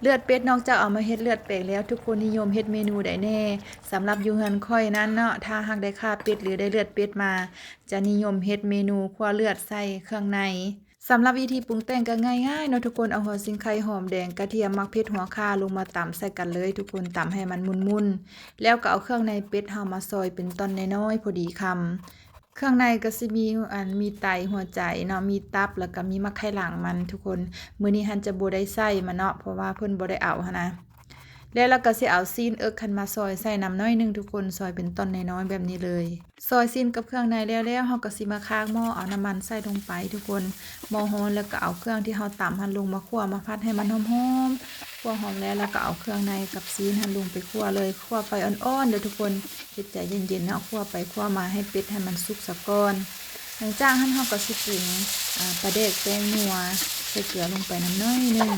เลือดเป็ดนอกจากเอามาเฮ็ดเลือดเป็ดแล้วทุกคนนิยมเฮ็ดเมนูใดแน่สำหรับยูเฮือนค่อยนั้นเนาะถ้าหากได้ค่าเป็ดหรือได้เลือดเป็ดมา จะนิยมเฮ็ดเมนูคั่วเลือดใส่เครื่องในสำหรับวิธีปรุงแต่งก็ง่ายๆเนาะทุกคนเอาหัวซิงไข่หอมแดงกระเทียมมักเผ็ดหัวข่าลงมาตำใส่กันเลย ทุกคนตำให้มันมุนๆแล้วก็เอาเครื่องในเป็ดเฮามาซอยเป็นตอนน้อยๆพอดีคำ เครื่องในก็สิมีอันมีไตหัวใจเนาะมีตับแล้วก็มีมะไข่หลังมันทุกคน มื้อนี้ฮันจะบ่ได้ใส่มาเนาะเพราะว่าเพิ่นบ่ได้เอาหนะ แล้วเราก็สิเอาซีนเอิกคันมาซอยใส่น้ำน้อยหนึงทุกคนซอยเป็นตอนน้อยๆแบบนี้เลย ซอยซีนกับเครื่องในแล้วแล้วเฮาก็สิมาค้างหม้อเอาน้ำมันใส่ลงไปทุกคนหม้อร้อนแล้วก็เอาเครื่องที่เฮาตำหั่นลงมาคั่วมาพัดให้มันหอมๆคั่วหอมแล้วแล้วก็เอาเครื่องในกับซีนหั่นลงไปคั่วเลยคั่วไฟอ่อนๆเด้อทุกคนเฮ็ดใจเย็นๆเนาะคั่วไปคั่วมาให้เป็ดให้มันสุกซะก่อนหลังจากนั้นเราก็สิปรุงปลาเด็กแป้งนัวใส่เกลือลงไปน้ำน้อยหนึง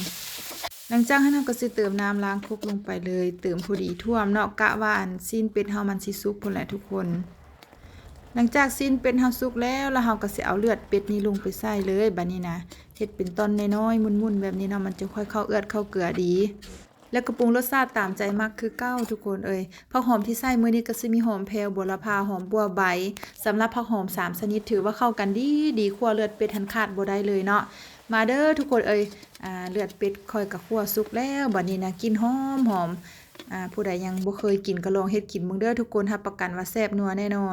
หลังจากนั้นเราก็สิเติมน้ำล้างคลุกลงไปเลย เติมพอดีท่วมเนาะกะว่าอันซีนเป็ดเฮามันสิสุกพุ่นแหละทุกคน หลังจากซีนเป็ดเฮาสุกแล้วแล้วเราก็สิเอาเลือดเป็ดนี้ลงไปใส่เลยบัดนี้นะเฮ็ดเป็นตอนน้อยๆมุนๆแบบนี้เนาะมันจะค่อยเข้าเอือดเข้าเกลือดี แล้วก็ปรุงรสชาติตามใจมักคือเก้าทุกคนเอ่ยผักหอมที่ใส่มื้อนี้ก็สิมีหอมแพรวบัวละพาหอมบัวใบสำหรับผักหอมสามชนิดถือว่าเข้ากันดีดีคั่วเลือดเป็ดทันขาดบ่ได้เลยเนาะ มาเด้อทุกคนเอ้ยอ่าเลือดเป็ดคอยกับขั่วสุกแล้วบัดนี้นะกินหอมหอมอ่าผู้ใดยังบ่เคยกินก็ลองเฮ็ดกินมึงเด้อทุกคนรับประกันว่าแซ่บนัวแน่นอน